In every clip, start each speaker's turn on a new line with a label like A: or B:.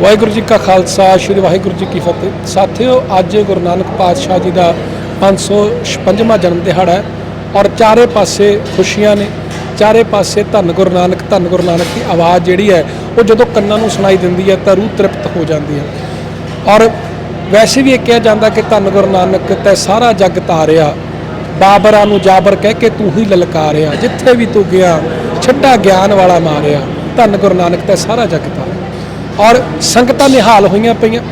A: ਵਾਹਿਗੁਰੂ ਜੀ ਕਾ ਖਾਲਸਾ, ਸ੍ਰੀ ਵਾਹਿਗੁਰੂ ਜੀ ਕੀ ਫਤਿਹ। ਸਾਥੀਓ, ਅੱਜ ਗੁਰੂ ਨਾਨਕ ਪਾਤਸ਼ਾਹ ਜੀ ਦਾ 556ਵਾਂ ਜਨਮ ਦਿਹਾੜਾ ਹੈ ਔਰ ਚਾਰੇ ਪਾਸੇ ਖੁਸ਼ੀਆਂ ਨੇ, ਚਾਰੇ ਪਾਸੇ ਧੰਨ ਗੁਰੂ ਨਾਨਕ, ਧੰਨ ਗੁਰੂ ਨਾਨਕ ਦੀ ਆਵਾਜ਼ ਜਿਹੜੀ ਹੈ, ਉਹ ਜਦੋਂ ਕੰਨਾਂ ਨੂੰ ਸੁਣਾਈ ਦਿੰਦੀ ਹੈ ਤਾਂ ਰੂਹ ਤ੍ਰਿਪਤ ਹੋ ਜਾਂਦੀ ਹੈ। ਔਰ ਵੈਸੇ ਵੀ ਇਹ ਕਿਹਾ ਜਾਂਦਾ ਕਿ ਧੰਨ ਗੁਰੂ ਨਾਨਕ ਤੈ ਸਾਰਾ ਜੱਗ ਤਾਰਿਆ, ਬਾਬਰਾਂ ਨੂੰ ਜਾਬਰ ਕਹਿ ਕੇ ਤੂੰ ਹੀ ਲਲਕਾਰਿਆ, ਜਿੱਥੇ ਵੀ ਤੂੰ ਗਿਆ, ਛੱਡਾ ਗਿਆਨ ਵਾਲਾ ਮਾਰਿਆ, ਧੰਨ ਗੁਰੂ ਨਾਨਕ ਤੈ ਸਾਰਾ ਜੱਗ ਤਾਰਿਆ। ਔਰ ਸੰਗਤਾਂ ਨਿਹਾਲ ਹੋਈਆਂ ਪਈਆਂ।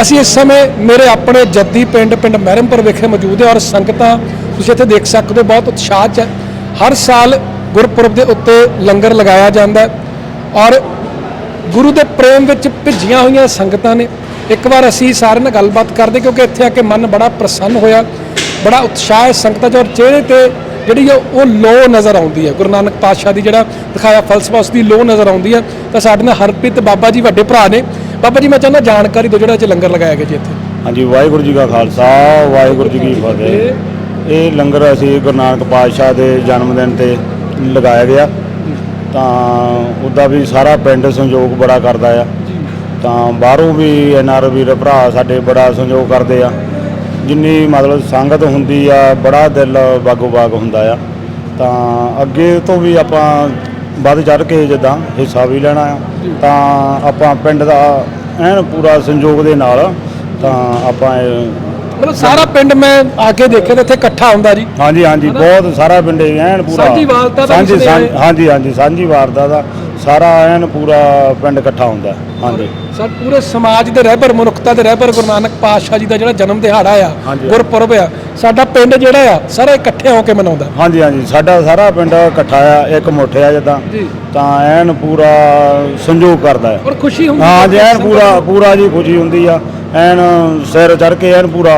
A: ਅਸੀਂ ਇਸ ਸਮੇਂ ਮੇਰੇ ਆਪਣੇ ਜੱਦੀ ਪਿੰਡ ਪਿੰਡ ਮਹਿਰਮਪੁਰ ਵਿਖੇ ਮੌਜੂਦ ਹੈ ਔਰ ਸੰਗਤਾਂ ਤੁਸੀਂ ਇੱਥੇ ਦੇਖ ਸਕਦੇ ਹੋ, ਬਹੁਤ ਉਤਸ਼ਾਹ 'ਚ ਹੈ। ਹਰ ਸਾਲ ਗੁਰਪੁਰਬ ਦੇ ਉੱਤੇ ਲੰਗਰ ਲਗਾਇਆ ਜਾਂਦਾ ਹੈ ਔਰ ਗੁਰੂ ਦੇ ਪ੍ਰੇਮ ਵਿੱਚ ਭਿੱਜੀਆਂ ਹੋਈਆਂ ਸੰਗਤਾਂ ਨੇ। ਇੱਕ ਵਾਰ ਅਸੀਂ ਸਾਰਿਆਂ ਨਾਲ ਗੱਲਬਾਤ ਕਰਦੇ ਕਿਉਂਕਿ ਇੱਥੇ ਆ ਕੇ ਮਨ ਬੜਾ ਪ੍ਰਸੰਨ ਹੋਇਆ, ਬੜਾ ਉਤਸ਼ਾਹ ਹੈ ਸੰਗਤਾਂ 'ਚ ਔਰ ਚਿਹਰੇ ਤੇ ਜਿਹੜੀ ਉਹ ਉਹ ਲੋ ਨਜ਼ਰ ਆਉਂਦੀ ਹੈ ਗੁਰੂ ਨਾਨਕ ਪਾਤਸ਼ਾਹ ਦੀ ਜਿਹੜਾ ਦਿਖਾਇਆ ਫਲਸਫਾ ਉਸ ਦੀ ਲੋ ਨਜ਼ਰ ਆਉਂਦੀ ਹੈ ਤਾਂ ਸਾਡੇ ਨਾਲ ਹਰਪ੍ਰੀਤ ਬਾਬਾ ਜੀ ਵੱਡੇ ਭਰਾ ਨੇ। ਬਾਬਾ ਜੀ, ਮੈਂ ਚਾਹੁੰਦਾ ਜਾਣਕਾਰੀ ਦਿਓ ਜਿਹੜਾ ਅੱਜ ਲੰਗਰ ਲਗਾਇਆ ਗਿਆ ਜੀ ਇੱਥੇ।
B: ਹਾਂਜੀ, ਵਾਹਿਗੁਰੂ ਜੀ ਕਾ ਖਾਲਸਾ, ਵਾਹਿਗੁਰੂ ਜੀ ਕੀ ਫਤਿਹ। ਇਹ ਲੰਗਰ ਅਸੀਂ ਗੁਰੂ ਨਾਨਕ ਪਾਤਸ਼ਾਹ ਦੇ ਜਨਮ ਦਿਨ ਤੇ ਲਗਾਇਆ ਗਿਆ। ਤਾਂ ਉਹਦਾ ਵੀ ਸਾਰਾ ਪਿੰਡ ਸੰਯੋਗ ਬੜਾ ਕਰਦਾ ਆ। ਤਾਂ ਬਾਹਰੋਂ ਵੀ ਐਨਆਰ ਵੀਰ ਭਰਾ ਸਾਡੇ ਬੜਾ ਸੰਯੋਗ ਕਰਦੇ ਆ। ਜਿੰਨੀ ਮਤਲਬ ਸੰਗਤ ਹੁੰਦੀ ਆ ਬੜਾ ਦਿਲ ਬਾਗੋ ਬਾਗ ਹੁੰਦਾ ਆ। ਤਾਂ ਅੱਗੇ ਤੋਂ ਵੀ ਆਪਾਂ ਵੱਧ ਚੜ ਕੇ ਜਿੱਦਾਂ ਹਿੱਸਾ ਵੀ ਲੈਣਾ ਆ। ਤਾਂ ਆਪਾਂ ਪਿੰਡ ਦਾ ਐਨ ਪੂਰਾ ਸੰਯੋਗ ਦੇ ਨਾਲ ਤਾਂ ਆਪਾਂ
A: ਮਤਲਬ ਸਾਰਾ ਪਿੰਡ ਮੈਂ ਆ ਕੇ ਦੇਖਿਆ ਤਾਂ ਇੱਥੇ ਇਕੱਠਾ ਹੁੰਦਾ ਜੀ।
B: ਹਾਂਜੀ ਹਾਂਜੀ ਬਹੁਤ ਸਾਰਾ ਪਿੰਡ ਐਨ ਪੂਰਾ
A: ਸਾਂਝੀ ਵਾਰਤਾ ਦਾ
B: ਸਾਂਝੀ-। ਸਾਂਝੀ- ਹਾਂਜੀ ਹਾਂਜੀ ਸਾਂਝੀ ਵਾਰਤਾ ਦਾ ਸਾਰਾ ਐਨ ਪੂਰਾ ਪਿੰਡ ਇਕੱਠਾ ਹੁੰਦਾ। ਹਾਂਜੀ।
A: ਸਰ ਪੂਰੇ ਸਮਾਜ ਦੇ ਰਹਿਬਰ ਮਨੁੱਖਤਾ ਦੇ ਰਹਿਬਰ ਗੁਰੂ ਨਾਨਕ ਪਾਤਸ਼ਾਹ ਜੀ ਦਾ ਜਿਹੜਾ ਜਨਮ ਦਿਹਾੜਾ ਆ
B: ਹਾਂਜੀ।
A: ਗੁਰਪੁਰਬ ਆ ਸਾਡਾ ਪਿੰਡ ਜਿਹੜਾ ਆ ਸਾਰਾ ਇਕੱਠੇ ਹੋ ਕੇ ਮਨਾਉਂਦਾ।
B: ਹਾਂਜੀ ਹਾਂਜੀ। ਸਾਡਾ ਸਾਰਾ ਪਿੰਡ ਇਕੱਠਾ ਆ ਇੱਕ ਮੁੱਠ ਆ ਜਿੱਦਾਂ।
A: ਜੀ।
B: ਤਾਂ ਐਨ ਪੂਰਾ ਸੰਯੋਗ ਕਰਦਾ ਹੈ
A: ਔਰ ਖੁਸ਼ੀ ਹੁੰਦੀ
B: ਹਾਂ ਜੀ ਐਨ ਪੂਰਾ। ਪੂਰਾ ਜੀ ਖੁਸ਼ੀ ਹੁੰਦੀ ਆ। ਐਨ ਸਿਰ ਚੜ ਕੇ ਐਨ ਪੂਰਾ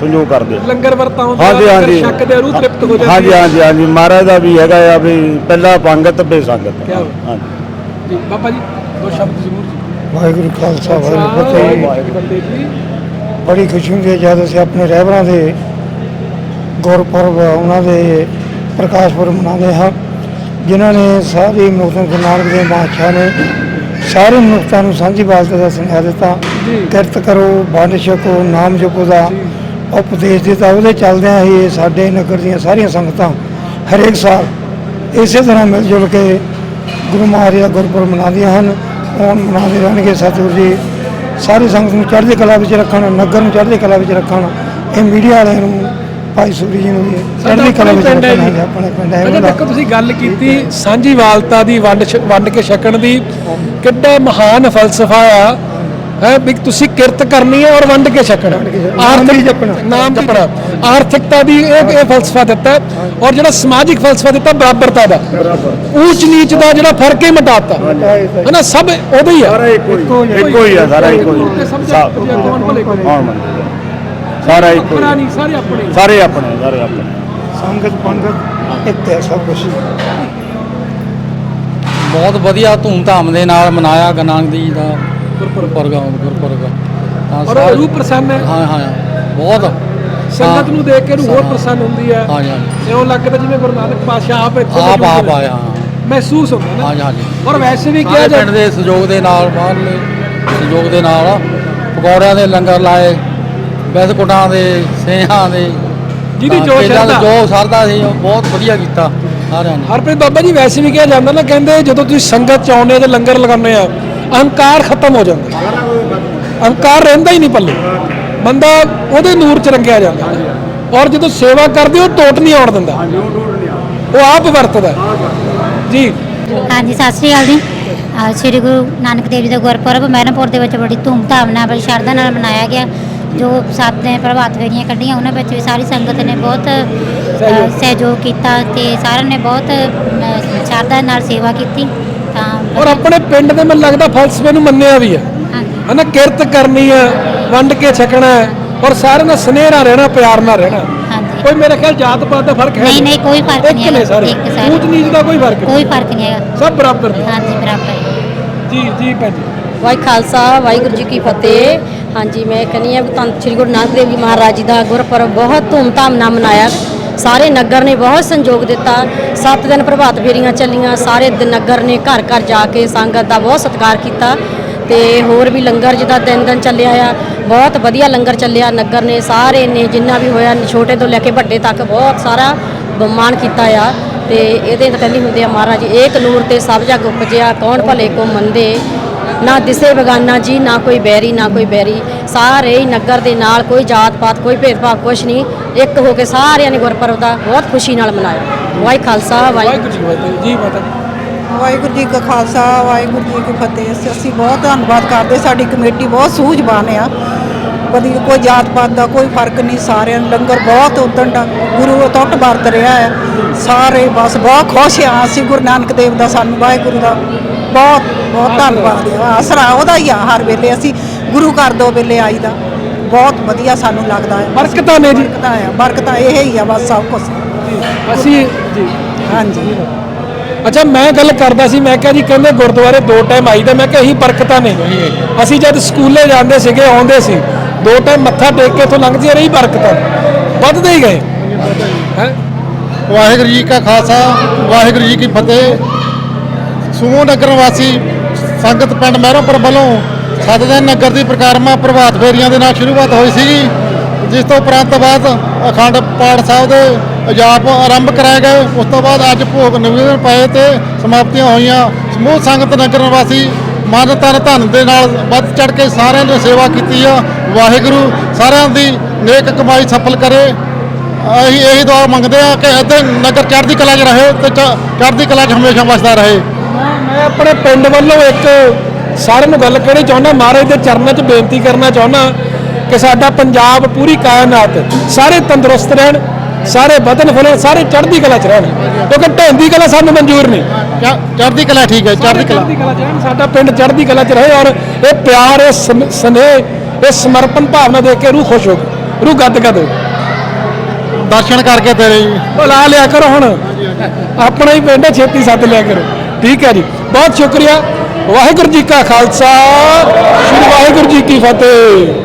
B: ਸੰਯੋਗ ਕਰਦੇ। ਆ।
A: ਲੰਗਰ ਵਰਤਾਉਂਦੇ
B: ਹਾਂਜੀ
A: ਆ, ਲੰਗਰ
B: ਹਾਂਜੀ।
A: ਛਕ ਦੇ ਰੂਹ ਤ੍ਰਿਪਤ ਹੋ ਜਾਂਦੀ
B: ਹਾਂਜੀ
A: ਹੈ।
B: ਹਾਂਜੀ ਹਾਂਜੀ ਮਹਾਰਾਜ ਦਾ ਵੀ ਹੈਗਾ ਆ ਵੀ ਪਹਿਲਾ ਪੰਗਤ
A: ਕਿਆ ਬਾਤ।
B: ਹਾਂਜੀ।
A: ਜੀ ਬਾਬਾ ਜੀ ਦੋ ਸ਼ਬਦ ਜ਼ਰੂਰ ਜੀ।
C: ਵਾਹਿਗੁਰੂ ਖਾਲਸਾ ਵਾਹਿਗੁਰੂ ਫਤਿਹ।
A: ਵਾਹਿਗੁਰੂ ਫਤਿਹ ਜੀ।
C: ਬੜੀ ਖੁਸ਼ੀ ਹੁੰਦੀ ਹੈ ਜਦ ਅਸੀਂ ਆਪਣੇ ਰਹਿਬਰਾਂ ਦੇ ਗੁਰਪੁਰਬ ਉਹਨਾਂ ਦੇ ਪ੍ਰਕਾਸ਼ ਪੁਰਬ ਮਨਾਉਂਦੇ ਹਾਂ। ਜਿਨ੍ਹਾਂ ਨੇ ਸਾਰੀ ਮਨੁੱਖਤਾ ਗੁਰੂ ਨਾਨਕ ਦੇਵ ਬਾਦਸ਼ਾਹ ਨੇ ਸਾਰੇ ਮਨੁੱਖਤਾ ਨੂੰ ਸਾਂਝੀ ਬਾਲਤਾ ਦਾ ਸੁਨੇਹਾ ਦਿੱਤਾ।
A: ਜੀ।
C: ਕਿਰਤ ਕਰੋ ਵੰਡ ਛਕੋ ਨਾਮ ਜਪੋ ਦਾ। ਉਪਦੇਸ਼ ਦਿੱਤਾ ਉਹਦੇ ਚੱਲਦਿਆਂ ਹੀ ਸਾਡੇ ਨਗਰ ਦੀਆਂ ਸਾਰੀਆਂ ਸੰਗਤਾਂ ਹਰੇਕ ਸਾਲ ਇਸੇ ਤਰ੍ਹਾਂ ਮਿਲ ਜੁਲ ਕੇ ਗੁਰੂ ਮਹਾਰਾਜ ਦਾ ਗੁਰਪੁਰਬ ਮਨਾਉਂਦੀਆਂ ਹਨ ਉਹ ਮਨਾਉਂਦੇ ਰਹਿਣਗੇ ਸਤਿਗੁਰੂ ਜੀ। ਸਾਰੀ ਸੰਗਤ ਨੂੰ ਚੜ੍ਹਦੀ ਕਲਾ ਵਿੱਚ ਰੱਖਣ ਨਗਰ ਨੂੰ ਚੜ੍ਹਦੀ ਕਲਾ ਵਿੱਚ ਰੱਖਣ ਇਹ ਮੀਡੀਆ ਵਾਲਿਆਂ ਨੂੰ ਭਾਈ ਸੂਰੀ ਜੀ ਨੂੰ ਵੀ ਚੜ੍ਹਦੀ ਕਲਾ ਵਿੱਚ ਰੱਖਣ ਆਪਣੇ ਪਿੰਡ ਹੈ। ਉਹਦਾ
A: ਦੇਖੋ ਤੁਸੀਂ ਗੱਲ ਕੀਤੀ ਸਾਂਝੀ ਵਾਲਤਾ ਦੀ ਵੰਡ ਵੰਡ ਕੇ ਛਕਣ ਦੀ। ਕਿੱਡਾ ਮਹਾਨ ਫਲਸਫਾ ਆ। ਹੈ ਵੀ ਤੁਸੀਂ ਕਿਰਤ ਕਰਨੀ ਹੈ ਔਰ ਵੰਡ ਕੇ ਛਕਣਾ।
C: ਵੀ ਜਪਣਾ।
A: ਨਾਮ ਜਪਣਾ। ਆਰਥਿਕਤਾ ਦੀ ਇਹ ਇਹ ਫਲਸਫਾ ਦਿੱਤਾ ਹੈ ਔਰ ਜਿਹੜਾ ਸਮਾਜਿਕ ਫਲਸਫਾ ਦਿੱਤਾ ਬਰਾਬਰਤਾ ਦਾ। ਊਚ ਨੀਚ ਦਾ ਜਿਹੜਾ ਫ਼ਰਕ ਹੀ ਮਿਟਾਤਾ। ਹੈ ਨਾ ਸਭ ਉਹਦਾ ਹੀ ਆ।
B: ਸਾਰਾ ਇੱਕੋ ਹੀ। ਇੱਕੋ ਹੀ ਆ। ਸਾਰਾ ਇੱਕੋ ਹੀ। ਸਾਰਾ ਇੱਕੋ ਹੀ
A: ਸਾਰੇ ਆਪਣੇ ਹੀ।
B: ਸਾਰੇ ਆਪਣੇ। ਸਾਰੇ ਆਪਣੇ
C: ਸੰਗਤ ਪੰਗਤ ਇੱਕ ਹੈ ਸਭ ਕੁਝ
D: ਬਹੁਤ ਵਧੀਆ ਧੂਮਧਾਮ ਦੇ ਨਾਲ ਮਨਾਇਆ ਦੇਵ ਜੀ ਦਾ। ਗੁਰਪੁਰਬ ਪ੍ਰੋਗਰਾਮ ਗੁਰਪੁਰਬ ਤਾਂ
A: ਔਰ ਰੂਹ ਪ੍ਰਸੰਨ ਹੈ।
D: ਹਾਂ ਹਾਂ ਬਹੁਤ।
A: ਸੰਗਤ ਨੂੰ ਦੇਖ ਕੇ ਰੂਹ ਹੋਰ ਪ੍ਰਸੰਨ ਹੁੰਦੀ ਹੈ।
D: ਹਾਂ ਹਾਂ।
A: ਇਉਂ ਲੱਗਦਾ ਜਿਵੇਂ ਗੁਰੂ ਨਾਨਕ ਪਾਤਸ਼ਾਹ ਆਪ ਇੱਥੇ
D: ਆਪ ਆਪ। ਆਇਆ ਹਾਂ।
A: ਮਹਿਸੂਸ ਹੁੰਦਾ ਨਾ।
D: ਹਾਂ ਹਾਂ ਜੀ।
A: ਔਰ ਵੈਸੇ ਵੀ ਕਿਹਾ
D: ਪਿੰਡ
A: ਜਾਂਦਾ
D: ਦੇ ਸਹਿਯੋਗ ਦੇ ਨਾਲ ਬਾਹਰਲੇ ਸਹਿਯੋਗ ਦੇ ਨਾਲ ਪਕੌੜਿਆਂ ਦੇ ਲੰਗਰ ਲਾਏ ਬਿਸਕੁਟਾਂ ਦੇ ਸੇਹਾਂ ਦੇ।
A: ਜਿਹਦੀ ਜੋ
D: ਕੇਲਾਂ ਦੇ
A: ਸ਼ਰਧਾ।
D: ਜੋ ਸਰਦਾ ਸੀ ਉਹ ਬਹੁਤ ਵਧੀਆ ਕੀਤਾ। ਸਾਰਿਆਂ ਨੇ
A: ਹਰਪ੍ਰੀਤ ਬਾਬਾ ਜੀ ਵੈਸੇ ਵੀ ਕਿਹਾ ਜਾਂਦਾ ਨਾ ਕਹਿੰਦੇ ਜਦੋਂ ਤੁਸੀਂ ਸੰਗਤ ਚ ਆਉਂਦੇ ਤੇ ਲੰਗਰ ਲਗਾਉਂਦੇ ਆ ਅਹੰਕਾਰ ਖਤਮ ਹੋ ਜਾਂਦਾ। ਅਹੰਕਾਰ ਰਹਿੰਦਾ ਹੀ ਨਹੀਂ ਪੱਲੇ। ਬੰਦਾ ਉਹਦੇ ਨੂਰ ਚ ਰੰਗਿਆ ਜਾਂਦਾ। ਔਰ ਜਦੋਂ ਸੇਵਾ ਕਰਦੇ ਉਹ ਟੋਟ ਨਹੀਂ ਆਉਣ ਦਿੰਦਾ। ਉਹ ਆਪ ਵਰਤਦਾ। ਜੀ।
E: ਹਾਂਜੀ ਸਤਿ ਸ੍ਰੀ ਅਕਾਲ ਜੀ। ਅਹ ਸ੍ਰੀ ਗੁਰੂ ਨਾਨਕ ਦੇਵ ਜੀ ਦਾ ਗੁਰਪੁਰਬ ਮਹਿਰਮਪੁਰ ਦੇ ਵਿੱਚ ਬੜੀ ਧੂਮਧਾਮ ਨਾਲ ਬੜੀ ਸ਼ਰਧਾ ਨਾਲ ਮਨਾਇਆ ਗਿਆ। ਜੋ ਸੱਤ ਨੇ ਪ੍ਰਭਾਤ ਫੇਰੀਆਂ ਕੱਢੀਆਂ ਉਹਨਾਂ ਵਿੱਚ ਵੀ ਸਾਰੀ ਸੰਗਤ ਨੇ ਬਹੁਤ ਅਹ, ਸਹਿਯੋਗ। ਕੀਤਾ ਤੇ ਸਾਰਿਆਂ ਨੇ ਬਹੁਤ ਸ਼ਰਧਾ ਨਾਲ ਸੇਵਾ ਕੀਤੀ।
A: ਔਰ ਆਪਣੇ ਪਿੰਡ ਦੇ ਮੈਨੂੰ ਲੱਗਦਾ ਫਲਸਫੇ ਨੂੰ ਮੰਨਿਆ ਵੀ ਹੈ। ਹਨਾ ਕਿਰਤ ਕਰਨੀ ਹੈ ਵੰਡ ਕੇ ਛਕਣਾ ਹੈ ਔਰ ਸਾਰਿਆਂ ਨਾਲ ਸਨੇਹ ਨਾਲ ਰਹਿਣਾ ਪਿਆਰ ਨਾਲ ਰਹਿਣਾ। ਕੋਈ ਮੇਰੇ ਖਿਆਲ ਜਾਤ ਪਾਤ ਦਾ ਫ਼ਰਕ ਹੈ
E: ਨਹੀਂ ਨਹੀਂ। ਕੋਈ ਫ਼ਰਕ ਨਹੀਂ
A: ਸਾਰੇ।
E: ਇੱਕ ਸਾਰੇ।
A: ਊਚ ਨੀਚ ਦਾ ਕੋਈ ਫ਼ਰਕ ਨਹੀਂ।
E: ਕੋਈ ਫ਼ਰਕ ਨਹੀਂ ਹੈਗਾ।
A: ਸਭ ਬਰਾਬਰ
E: ਹਾਂਜੀ ਬਰਾਬਰ। ਹੈ
A: ਜੀ ਜੀ ਭੈਣ ਜੀ।
F: ਵਾਹਿ ਖਾਲਸਾ, ਵਾਹਿਗੁਰੂ ਜੀ ਕੀ ਫਤਿਹ। ਹਾਂਜੀ, ਮੈਂ ਕਹਿੰਦੀ ਹਾਂ ਵੀ ਧੰਨ ਸ੍ਰੀ ਗੁਰੂ ਨਾਨਕ ਦੇਵ ਜੀ ਮਹਾਰਾਜ ਜੀ ਦਾ ਗੁਰਪੁਰਬ ਬਹੁਤ ਧੂਮਧਾਮ ਨਾਲ ਮਨਾਇਆ। ਸਾਰੇ ਨਗਰ ਨੇ ਬਹੁਤ ਸੰਯੋਗ ਦਿੱਤਾ। ਸੱਤ ਦਿਨ ਪ੍ਰਭਾਤ ਫੇਰੀਆਂ ਚੱਲੀਆਂ। ਸਾਰੇ ਨਗਰ ਨੇ ਘਰ ਘਰ ਜਾ ਕੇ ਸੰਗਤ ਦਾ ਬਹੁਤ ਸਤਿਕਾਰ ਕੀਤਾ ਤੇ ਹੋਰ ਵੀ ਲੰਗਰ ਜਿਹਦਾ ਦਿਨ ਦਿਨ ਚੱਲਿਆ ਆ ਬਹੁਤ ਵਧੀਆ ਲੰਗਰ ਚੱਲਿਆ। ਨਗਰ ਨੇ ਸਾਰੇ ਨੇ ਜਿੰਨਾ ਵੀ ਹੋਇਆ, ਛੋਟੇ ਤੋਂ ਲੈ ਕੇ ਵੱਡੇ ਤੱਕ ਬਹੁਤ ਸਾਰਾ ਬਮਾਨ ਕੀਤਾ ਆ। ਤੇ ਇਹਦੇ ਤਾਂ ਕਹਿੰਦੀ ਹੁੰਦੇ ਆ ਮਹਾਰਾਜ, ਏਕ ਨੂਰ ਤੇ ਸਭ ਜਗ ਉਪਜਿਆ, ਕੌਣ ਭਲੇ ਕੋ ਮੰਦੇ? ਨਾ ਦਿਸੇ ਬਗਾਨਾ ਜੀ ਨਾ ਕੋਈ ਬੈਰੀ ਨਾ ਕੋਈ ਬੈਰੀ। ਸਾਰੇ ਹੀ ਨਗਰ ਦੇ ਨਾਲ ਕੋਈ ਜਾਤ ਪਾਤ ਕੋਈ ਭੇਦਭਾਵ ਕੁਛ ਨਹੀਂ। ਇੱਕ ਹੋ ਕੇ ਸਾਰਿਆਂ ਨੇ ਗੁਰਪੁਰਬ ਦਾ ਬਹੁਤ ਖੁਸ਼ੀ ਨਾਲ ਮਨਾਇਆ। ਵਾਹਿ ਖਾਲਸਾ ਵਾਹਿ
A: ਵਾਹਿਗੁਰੂ ਜੀ ਫਤਿਹ। ਜੀ ਮਾਤਾ ਜੀ।
G: ਵਾਹਿਗੁਰੂ ਜੀ ਕਾ ਖਾਲਸਾ ਵਾਹਿਗੁਰੂ ਜੀ ਕੀ ਫਤਿਹ। ਅਸੀਂ- ਅਸੀਂ ਬਹੁਤ ਧੰਨਵਾਦ ਕਰਦੇ ਸਾਡੀ ਕਮੇਟੀ ਬਹੁਤ ਸੂਝਵਾਨ ਆ। ਕਦੀ ਕੋਈ ਜਾਤ ਪਾਤ ਦਾ ਕੋਈ ਫ਼ਰਕ ਨਹੀਂ ਸਾਰਿਆਂ ਨੂੰ ਲੰਗਰ ਬਹੁਤ ਉਦਣ ਦਾ ਗੁਰੂ ਅਟੁੱਟ ਵਰਤ ਰਿਹਾ ਹੈ। ਸਾਰੇ ਬਸ ਬਹੁਤ ਖੁਸ਼ ਆ ਅਸੀਂ ਗੁਰੂ ਨਾਨਕ ਦੇਵ ਦਾ ਸਾਨੂੰ ਵਾਹਿਗੁਰੂ ਦਾ ਬਹੁਤ ਬਹੁਤ ਧੰਨਵਾਦ ਆ ਆਸਰਾ ਉਹਦਾ ਹੀ ਆ ਹਰ ਵੇਲੇ ਅਸੀਂ ਗੁਰੂ ਘਰ ਦੋ ਵੇਲੇ ਆਈਦਾ ਬਹੁਤ ਵਧੀਆ ਸਾਨੂੰ ਲੱਗਦਾ ਹੈ।
A: ਬਰਕਤਾਂ ਨੇ ਜੀ।
G: ਬਰਕਤਾਂ ਆ ਬਰਕਤਾਂ ਇਹ ਹੀ ਆ ਬਸ ਸਭ ਕੁਝ
A: ਅਸੀਂ ਜੀ।
G: ਹਾਂਜੀ।
A: ਅੱਛਾ ਮੈਂ ਗੱਲ ਕਰਦਾ ਸੀ ਮੈਂ ਕਿਹਾ ਜੀ ਕਹਿੰਦੇ ਗੁਰਦੁਆਰੇ ਦੋ ਟਾਈਮ ਆਈਦਾ ਮੈਂ ਕਿਹਾ ਇਹੀ ਬਰਕਤਾਂ ਨੇ। ਅਸੀਂ ਜਦ ਸਕੂਲੇ ਜਾਂਦੇ ਸੀਗੇ ਆਉਂਦੇ ਸੀ ਦੋ ਟਾਈਮ ਮੱਥਾ ਟੇਕ ਕੇ ਇੱਥੋਂ ਲੰਘਦੀਆਂ ਰਹੀ ਬਰਕਤਾਂ। ਵੱਧਦੇ ਹੀ ਗਏ। ਹੈ?
H: ਵਾਹਿਗੁਰੂ ਜੀ ਕਾ ਖਾਲਸਾ, ਵਾਹਿਗੁਰੂ ਜੀ ਕੀ ਫਤਿਹ। ਸੂਮੋ ਨਗਰ ਵਾਸੀ ਸੰਗਤ ਪਿੰਡ ਮਹਿਰੋਂਪੁਰ ਵੱਲੋਂ ਸੱਤ ਦਿਨ ਨਗਰ ਦੀ ਪ੍ਰਕਾਰਮਾ ਪ੍ਰਭਾਤ ਫੇਰੀਆਂ ਦੇ ਨਾਲ ਸ਼ੁਰੂਆਤ ਹੋਈ ਸੀਗੀ, ਜਿਸ ਤੋਂ ਉਪਰੰਤ ਬਾਅਦ ਅਖੰਡ ਪਾਠ ਸਾਹਿਬ ਦੇ ਆਜ਼ਾਪ ਆਰੰਭ ਕਰਾਏ ਗਏ। ਉਸ ਤੋਂ ਬਾਅਦ ਅੱਜ ਭੋਗ ਨਿਵੇਦਨ ਪਏ ਤੇ ਸਮਾਪਤੀਆਂ ਹੋਈਆਂ। ਸਮੂਹ ਸੰਗਤ ਨਗਰ ਨਿਵਾਸੀ ਮਨ ਤਨ ਧਨ ਦੇ ਨਾਲ ਵੱਧ ਚੜ ਕੇ ਸਾਰਿਆਂ ਨੇ ਸੇਵਾ ਕੀਤੀ ਆ। ਵਾਹਿਗੁਰੂ ਸਾਰਿਆਂ ਦੀ ਨੇਕ ਕਮਾਈ ਸਫਲ ਕਰੇ। ਅਸੀਂ ਇਹੀ ਦੁਆ ਮੰਗਦੇ ਆ ਕਿ ਇੱਥੇ ਨਗਰ ਚੜ੍ਹਦੀ ਕਲਾ 'ਚ ਰਹੇ ਤੇ ਚੜ੍ਹਦੀ ਕਲਾ 'ਚ ਹਮੇਸ਼ਾ ਵਸਦਾ ਰਹੇ।
A: ਮੈਂ ਆਪਣੇ ਪਿੰਡ ਵੱਲੋਂ ਇੱਕ ਸਾਰਿਆਂ ਨੂੰ ਗੱਲ ਕਹਿਣੀ ਚਾਹੁੰਦਾ ਮਹਾਰਾਜ ਦੇ ਚਰਨਾਂ 'ਚ ਬੇਨਤੀ ਕਰਨਾ ਚਾਹੁੰਦਾ ਕਿ ਸਾਡਾ ਪੰਜਾਬ ਪੂਰੀ ਕਾਇਨਾਤ ਸਾਰੇ ਤੰਦਰੁਸਤ ਰਹਿਣ ਸਾਰੇ ਵਧਨ ਫੁੱਲਣ ਸਾਰੇ ਚੜ੍ਹਦੀ ਕਲਾ 'ਚ ਰਹਿਣ। ਕਿਉਂਕਿ ਢਹਿੰਦੀ ਕਲਾ ਸਾਨੂੰ ਮਨਜ਼ੂਰ ਨਹੀਂ।
H: ਚੜ੍ਹਦੀ ਕਲਾ ਠੀਕ ਹੈ ਚੜ੍ਹਦੀ ਕਲਾ।
A: ਸਾਡਾ ਪਿੰਡ ਚੜ੍ਹਦੀ ਕਲਾ 'ਚ ਰਹੇ ਔਰ ਇਹ ਪਿਆਰ ਇਹ ਸਨ- ਸਨੇਹ ਇਹ ਸਮਰਪਣ ਭਾਵਨਾ ਦੇਖ ਕੇ ਰੂਹ ਖੁਸ਼ ਹੋ ਗਈ ਰੂਹ ਗੱਦ ਗੱਦ
H: ਦਰਸ਼ਨ ਕਰਕੇ ਤੇਰੇ ਜੀ।
A: ਉਹ ਲਾ ਲਿਆ ਕਰੋ ਹੁਣ। ਆਪਣਾ ਹੀ ਪਿੰਡ ਛੇਤੀ ਸੱਦ ਲਿਆ ਕਰੋ। ਠੀਕ ਹੈ ਜੀ। ਬਹੁਤ ਸ਼ੁਕਰੀਆ। ਵਾਹਿਗੁਰੂ ਜੀ ਕਾ ਖਾਲਸਾ। ਸ੍ਰੀ ਵਾਹਿਗੁਰੂ ਜੀ ਕੀ ਫਤਿਹ।